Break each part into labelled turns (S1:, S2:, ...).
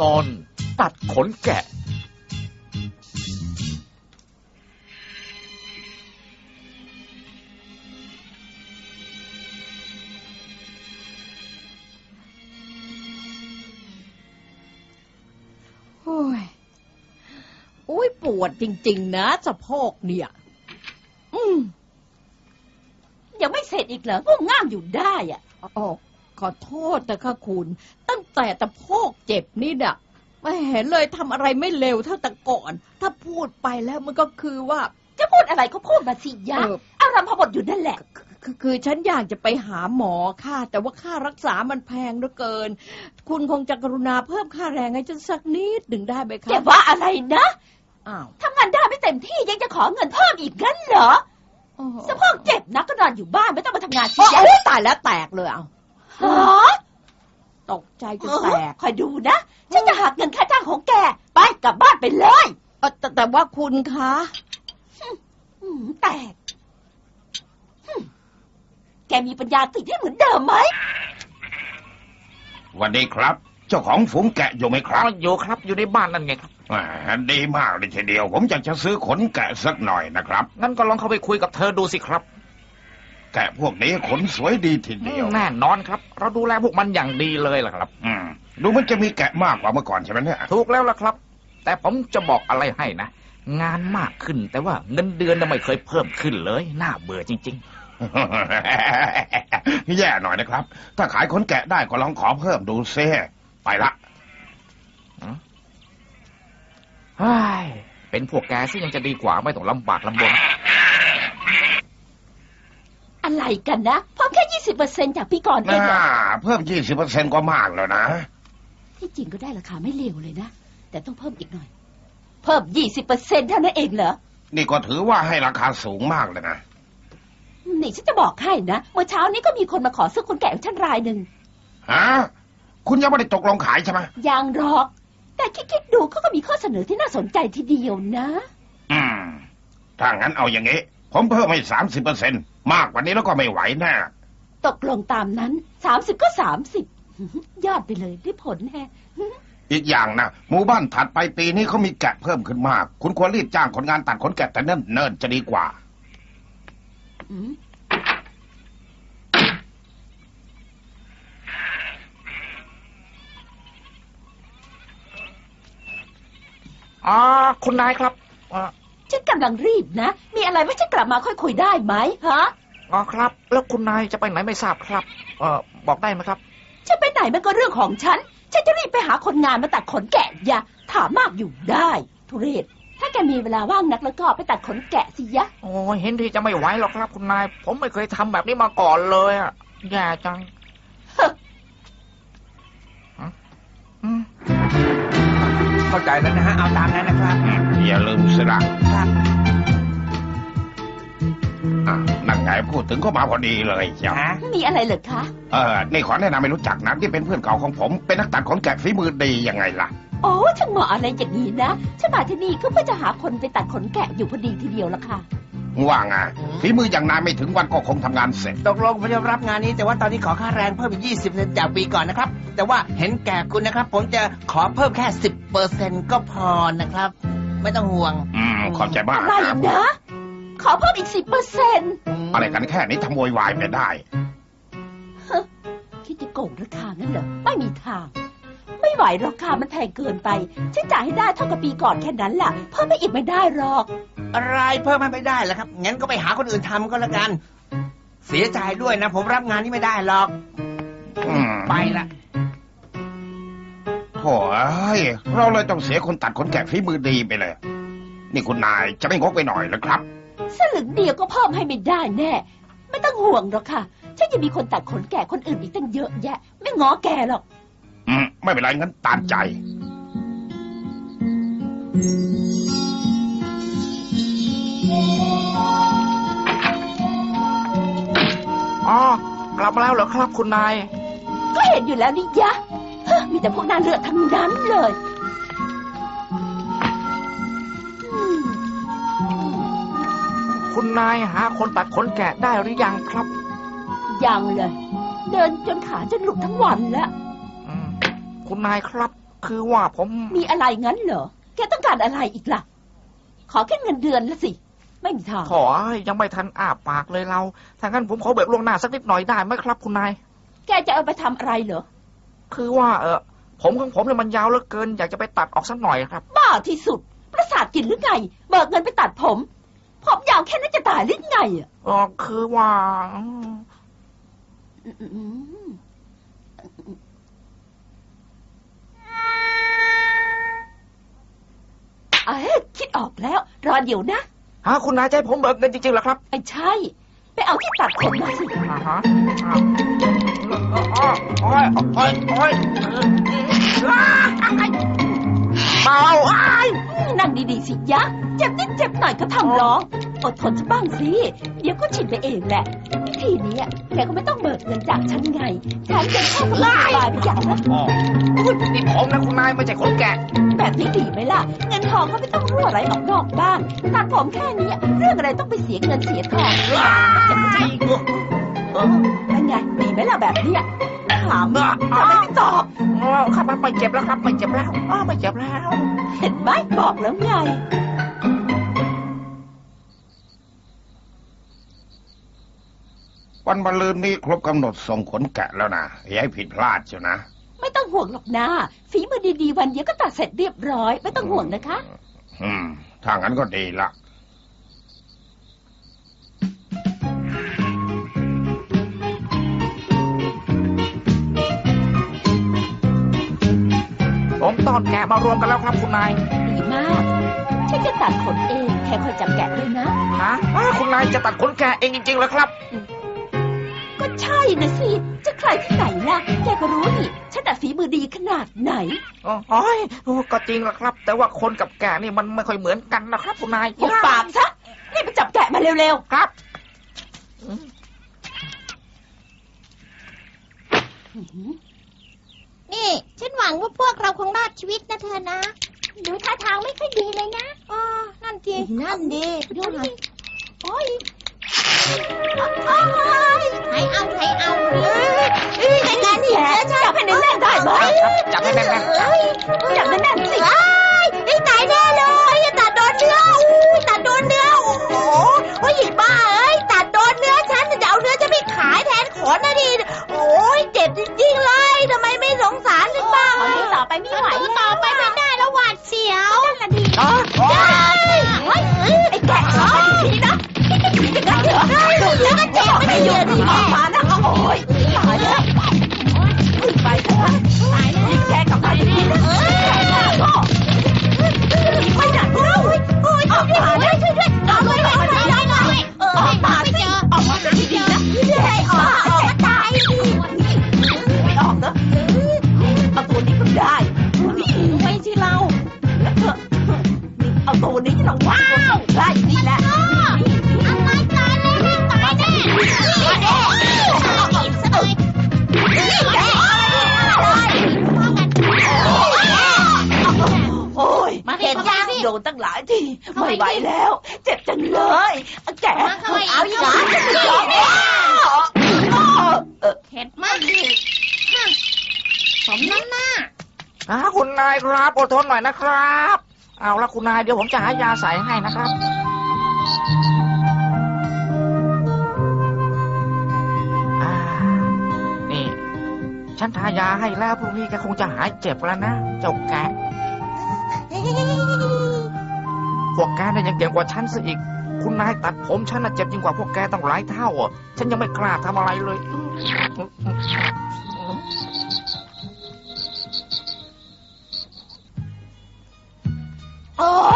S1: ตอนตัดขนแกะ
S2: โอ้ยอุ้ยปวดจริง ๆ นะสะโพกเนี่ย อืม
S3: ยังไม่เสร็จอีกเหรอง่วงง่ามอยู่ได้อะ
S2: อ๋อขอโทษแต่ค่ะคุณ ตั้ง แต่สะโพกเจ็บนี่น่ะไม่เห็นเลยทำอะไรไม่เร็วเท่าแต่ก่อน ถ้าพูดไปแล้วมันก็คือว่า
S3: จะพูดอะไรก็พูดมาสิยะ
S2: เออ
S3: อารมณ์พบทอยู่นั่นแหละ
S2: คือคือฉันอยากจะไปหาหมอค่ะ แต่ว่าค่ารักษามันแพงเหลือเกิน คุณคงจะกรุณาเพิ่มค่าแรงให้ฉันสักนิดหนึ่งได้ไหมคะ
S3: แกว่าอะไรนะ
S2: อ้าว
S3: ทำงานได้ไม่เต็มที่ยังจะขอเงินเพิ่มอีกงั้นเหรอ
S2: โอ้โห
S3: สะโพกเจ็บนักก็นอนอยู่บ้านไม่ต้องมาทำงานสิ
S2: โอ้
S3: ยะ
S2: โอ้ตายแล้วแตกเลยเอา
S3: ฮะ
S2: ตกใจจน
S3: เออ
S2: แตก
S3: คอยดูนะ ฉันจะหักเงินค่าจ้างของแก ไปกลับบ้านไปเลย
S2: เอ่อแต่แต่ว่าคุณคะ
S3: อืมแตกหึ่มแกมีปัญญาติดให้เหมือนเดิมไหม
S4: วันนี้ครับ เจ้าของฝูงแกะอยู่ไหมค
S1: อ๋
S4: รั
S1: อบอยู่ครับอยู่ในบ้านนั่นไงครับ
S4: อ่าดีมากเลยทีเดียว ผมอยากจะซื้อขนแกะสักหน่อยนะครับ
S1: งั้นก็ลองเข้าไปคุยกับเธอดูสิครับ
S4: แกะพวกนี้ขนสวยดีทีเดียว
S1: แน่นอนครับ เราดูแลพวกมันอย่างดีเลยล่ะครับ
S4: อืมดูมันจะมีแกะมากกว่าเมื่อก่อนใช่ไหมเนี่ย
S1: ถูกแล้วล่ะครับ แต่ผมจะบอกอะไรให้นะ งานมากขึ้นแต่ว่าเงินเดือนน่ะไม่เคยเพิ่มขึ้นเลย น่าเบื่อจริง
S4: แย่หน่อยนะครับ ถ้าขายขนแกะได้ก็ลองขอเพิ่มดูเซ่ไปละ
S1: ๆเฮ้ยเป็นพวกแกซึ่งยังจะดีกว่าไม่ต้องลำบากลำบน
S3: อะไรกันนะเพิ่มแค่ยี่สิบเปอร์เซ็นจากปีก่อนเองเหรอ
S4: น่าเพิ่มยี่สิบเปอร์เซ็นก็มากแล้วนะ
S3: ที่จริงก็ได้ราคาไม่เลวเลยนะ แต่ต้องเพิ่มอีกหน่อย เพิ่มยี่สิบเปอร์เซ็นเท่านั้นเองเหรอ
S4: นี่ก็ถือว่าให้ราคาสูงมากเลยนะ
S3: นี่ฉันจะบอกให้นะ เมื่อเช้านี้ก็มีคนมาขอซื้อคนแก่ของฉันรายหนึ่ง
S4: ฮะ คุณยังไม่ได้ตกลงขายใช่ไหม
S3: ยังหรอก แต่คิดๆดูเขาก็มีข้อเสนอที่น่าสนใจทีเดียวนะ
S4: อืม ถ้างั้นเอาอย่างงี้ ผมเพิ่มให้สามสิบเปอร์เซ็นมากกว่านี้แล้วก็ไม่ไหวแน่
S3: ตกลงตามนั้นสามสิบก็สามสิบยอดไปเลยได้ผลแฮะ
S4: อีกอย่างนะหมู่บ้านถัดไปปีนี้เขามีแกะเพิ่มขึ้นมาก คุณควรรีบจ้างคนงานตัดขนแกะแต่เนิ่นเนิ่นๆจะดีกว่า
S3: อืม
S1: อ๋อคุณนายครับอ๋อ
S3: ฉันกำลังรีบนะ มีอะไรไม่ใช่กลับมาค่อยคุยได้ไหมฮะ
S1: อ๋อครับ แล้วคุณนายจะไปไหนไม่ทราบครับ เออบอกได้ไหมครับ
S3: ฉันไปไหนมันก็เรื่องของฉัน ฉันจะรีบไปหาคนงานมาตัดขนแกะอย่าถามมากอยู่ได้ ทุเรศ ถ้าแกมีเวลาว่างนักแล้วก็ไปตัดขนแกะสิยะ
S1: โอ้ยเห็นที่จะไม่ไหวหรอกครับ คุณนาย ผมไม่เคยทำแบบนี้มาก่อนเลยอะแย่จัง
S5: เข้าใจแล้วนะฮะ เอาตามนั้นนะครับ
S4: อย่าลืมสิละ
S5: ครับ
S4: อะนั่นไงพูดถึงก็มาพอดีเลยจ้ะ
S5: ฮะ
S3: มีอะไรเหรอคะ
S4: เออนี่ขอแนะนำไม่รู้จักนะที่เป็นเพื่อนเก่าของผม เป็นนักตัดขนแกะฝีมือดียังไงล่ะ
S3: โอ้ช่างเหมาะอะไรอย่างนี้นะฉันมาที่นี่ก็เพื่อจะหาคนไปตัดขนแกะอยู่พอดีทีเดียวละค่ะ
S4: ว่าไงฝีมืออย่างนายไม่ถึงวันก็คงทำงานเสร็จ
S5: ตกลงผมจะรับงานนี้ แต่ว่าตอนนี้ขอค่าแรงเพิ่มอีก 20จากปีก่อนนะครับ แต่ว่าเห็นแก่คุณนะครับ ผมจะขอเพิ่มแค่ 10เปอร์เซ็นก็พอนะครับ ไม่ต้องห่วง
S4: อืมขอบใจมาก
S3: อะไร
S4: ครับ
S3: นะ ขอเพิ่มอีกสิบเปอร์เซ็นต์
S4: อะไรกันแค่นี้ทำโวยวายไปได้
S3: คิดจะโกงราคางั้นเหรอ ไม่มีทาง ไม่ไหวราคามันแพงเกินไป ฉันจ่ายให้ได้เท่ากับปีก่อนแค่นั้นล่ะ เพิ่มไปอีกไม่ได้หรอก
S5: อะไรเพิ่มให้ไม่ได้แล้วครับงั้นก็ไปหาคนอื่นทำก็แล้วกัน เสียใจด้วยนะ ผมรับงานนี้ไม่ได้หรอก
S4: อืม
S5: ไปละ
S4: โถ่เอ้ยเราเลยต้องเสียคนตัดขนแกะฝีมือดีไปเลย นี่คุณนายจะไม่งกไปหน่อยเหรอครับ
S3: สลึงเดียวก็เพิ่มให้ไม่ได้แน่ ไม่ต้องห่วงหรอกค่ะ ฉันยังมีคนตัดขนแก่คนอื่นอีกตั้งเยอะแยะ ไม่ง้อแกหรอก
S4: อืม ไม่เป็นไรงั้นตามใจ
S1: อ๋ อกลับมาแล้วเหรอครับคุณนาย
S3: ก็เห็นอยู่แล้วนี่ยะเฮ้อมีแต่พวกนางเลือดทั้งนั้นเลยอืม
S1: คุณนายหาคนตัดขนแกะได้หรือยังครับ
S3: ยังเลย เดินจนขาจะหลุดทั้งวันแล้ว
S1: อืมคุณนายครับ คือว่าผม
S3: มีอะไรงั้นเหรอ แกต้องการอะไรอีกล่ะ ขอแค่เงินเดือนละสิ ไม่มีทาง
S1: ขอยังไม่ทันอ้าปากเลยเราถ้างั้นผมขอเบิกล่วงหน้าสักนิดหน่อยได้ไหมครับ คุณนาย
S3: แกจะเอาไปทำอะไรเหรอ
S1: คือว่าเออผมของผมเนี่ยมันยาวเหลือเกิน อยากจะไปตัดออกสักหน่อยครับ
S3: บ้าที่สุด ประสาทกินหรือไง เบิกเงินไปตัดผม ผมยาวแค่นั้นจะตายหรือไงอะ
S1: อ๋อคือว่าอืม
S3: อืมเอ้ยคิดออกแล้ว รอเดี๋ยวนะ
S1: ฮะคุณนายใจะให้ผมเบิกเงินจริงๆเหรอครับ
S3: ไม่ใช่ ไปเอาที่ตัดผมมาสิ
S1: อ่าฮะอ้าวอ๋อโอ้ยโอ้ยโอ้ยเมาอ้าย
S3: นั่งดีๆสิยะเจ็บนิดเจ็บหน่อยก็ทำร้อง อดทนสักบ้างสิ เดี๋ยวก็ชินไปเองแหละ ทีเนี้ยแกก็ไม่ต้องเบิกเงินจากฉันไง ฉันจะแค่สบายไปอย่างนะ
S1: อ๋ออุ๊ยนี่ผมนะคุณนายไม่ใช่คนแก่
S3: แบบนี้ดีไหมล่ะ เงินทองก็ไม่ต้องรั่วไหลออกนอกบ้านตัดผมแค่เนี้ยเรื่องอะไรต้องไปเสียเงินเสียทองจะไม่ใช่เป็นไงดีไหมล่ะแบบเนี้ยถามทำไมไม่ตอบ
S1: อ๋อครับไม่เจ็บแล้วครับไม่เจ็บแล้วอ๋อไม่เจ็บแล้ว
S3: เห็นไหมบอกแล้วไง
S4: วันมะรืนนี้ครบกำหนดส่งขนแกะแล้วนะอย่าให้ผิดพลาดเชียวนะ
S3: ไม่ต้องห่วงหรอกนะฝีมือดีๆวันเดียวก็ตัดเสร็จเรียบร้อย ไม่ต้องห่วงนะคะ
S4: อืมถ้างั้นก็ดีละ
S1: ผมตอนแกะมารวมกันแล้วครับคุณนาย
S3: ดีมาก ฉันจะตัดขนเอง แค่คอยจับแกะด้วยนะ
S1: ฮะอ้าวคุณนายจะตัดขนแกะเองจริงๆเหรอครับ
S3: ก็ใช่นะสิ จะใครที่ไหนล่ะ แกก็รู้นี่ ฉันตัดฝีมือดีขนาดไหน
S1: อ๋อโอ้ยโอ้ก็จริงแหละครับ แต่ว่าคนกับแกะนี่มันไม่ค่อยเหมือนกันนะครับคุณนาย
S3: หุบปากซะรีบไปจับแกะมาเร็ว
S1: ครับ
S3: ๆ
S6: นี่ ฉันหวังว่าพวกเราคงรอดชีวิตนะเธอนะ ดูท่าทางไม่ค่อยดีเลยนะอ๋อนั่นดีนั่นดีดูหน่อยโอ้ยโอ้ย ใครเอาใครเอาเนี่ยเอ้ยในงานนี่
S3: แกจับให้แน่นๆได้ไหม
S1: ครับจับให้แน่นๆ
S6: เอ้ย
S3: จับแน่นๆสิ
S6: เอ้ยไอ้ตายแน่เลยตัดโดนเนื้ออู้ตัดโดนเนื้อโอ้โหโอ้ยไอ้บ้าเอ้ยตัดโดนเนื้อฉันจะเอาเนื้อฉันไปขายแทนขนนะดิโอ้ยเจ็บจริงๆเลยทำไมไม่สงสารฉันบ้าง
S3: ขอดูต่อไปไม่ไหว
S6: ดูต่อไปไม่ได้แล้วหวาดเสียว
S3: นั่นแหละดี นี่เอาตัวนี้เราว้าวได้นี่แหละ
S6: อะไรตายแน่ตายแน่นี่แน่นี่แน่
S3: โอ้ย
S6: มา
S3: เห็นยังโดนตั้งหลายที ไม่ไหวแล้ว เจ็บจังเลย แก
S6: เข้าไอาอีกเหรอเข็ดมากดิสมน้ำหน้า
S1: อาคุณนายครับอดทนหน่อยนะครับ เอาละคุณนายเดี๋ยวผมจะหายาใส่ให้นะครับ อ่า นี่ ฉันทายาให้แล้วพรุ่งนี้แกคงจะหายเจ็บแล้วนะเจ้าแกะพวกแกนี่ยยังเก่งกว่าฉันซะอีก คุณนายตัดผมฉันน่ะเจ็บยิ่งกว่าพวกแกตั้งหลายเท่าอะ ฉันยังไม่กล้าทำอะไรเลย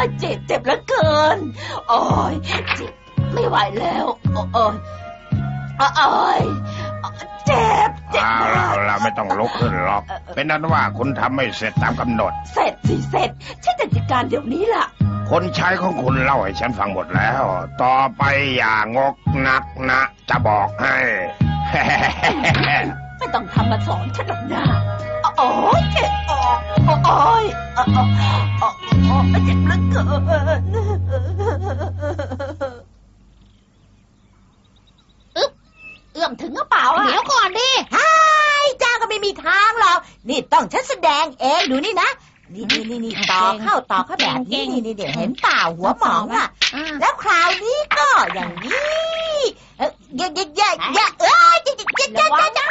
S3: ยเจ็บเจ็บเหลือเกิน โอ้ยเจ็บไม่ไหวแล้ว โอ้ยโอ้ยเจ็บเจ็บ
S4: เอา
S3: มา
S4: ละเอา
S3: ก
S4: ละไม่ต้องลุกขึ้นหรอก เป็นนั้นว่าคุณทำไม่เสร็จตามกำหนด
S3: เสร็จสิเสร็จฉันจะจัดการเดี๋ยวนี้ล่ะ
S4: คนใช้ของคุณเล่าให้ฉันฟังหมดแล้ว ต่อไปอย่างกนักนะ จะบอกให้
S3: ไม่ต้องทำมาสอนฉันหรอกนะโอ้ยเจ็บออกโอ้ยโอ้ยโอ้ยเจ็บเหลือเกิน
S6: เอื้อมถึงกระเป๋า
S3: เดี๋
S6: เดี๋
S3: ย
S6: ยววก่อนดิ
S3: ไอ้จ้าก็ไม่มีทางหรอกนี่ต้องฉันแสดง
S7: เองดูนี่นะ นี่นี่นี่นี่ต่อเข้าต่อเข้าแบบนี้นี่นี่เดี๋ยวเห็นเปล่าหัวหมองอะแล้วคราวนี้ก็อย่างนี้เอ้ยอย่าอย่าอย่าอย่าเอ้ยอย่าอย่าอย่าอย่าอย่